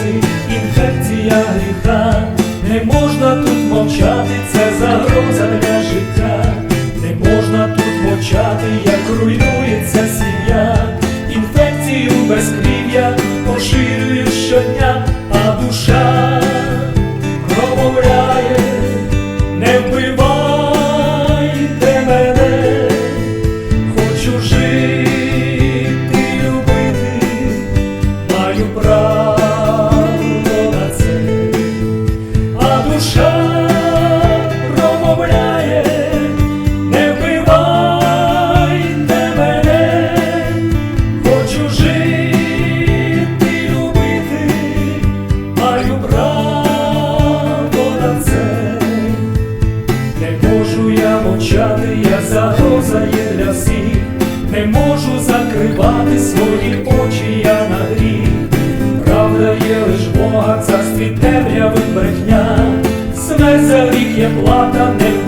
маси, інфекція гріха, не можна тут мовчати, це загроза для життя, не можна тут мовчати, як руйнується сім'я, інфекцію безкрів'я поширює щодня, а душа. Мовчати, я загроза є для всіх, не можу закривати свої очі, я на гріх. Правда є лиш Бога, царстві темряви брехня, смерть за гріх є плата, не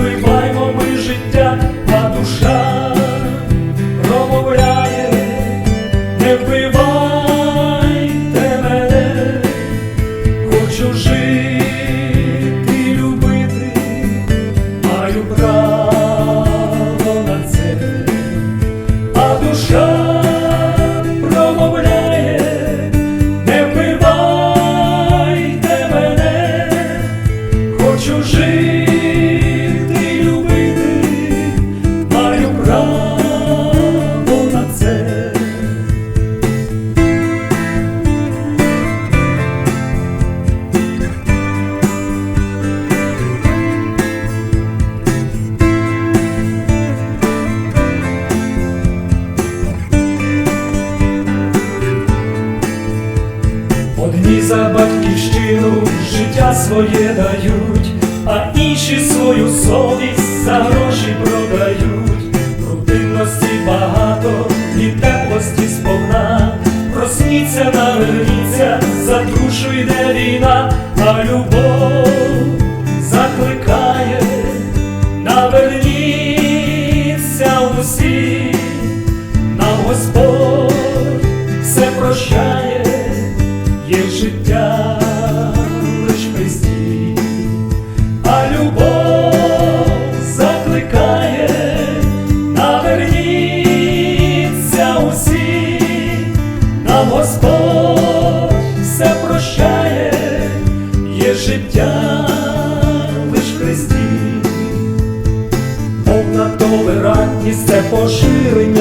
душа промовляє, не вбивайте мене, хочу жити, за батьківщину життя своє дають, а інші свою совість за гроші продають. Рутинності багато і теплості сповна. Просніться, наверніться, йде війна, а любов закликає, наверніться усі, нам Господь все прощає толерантність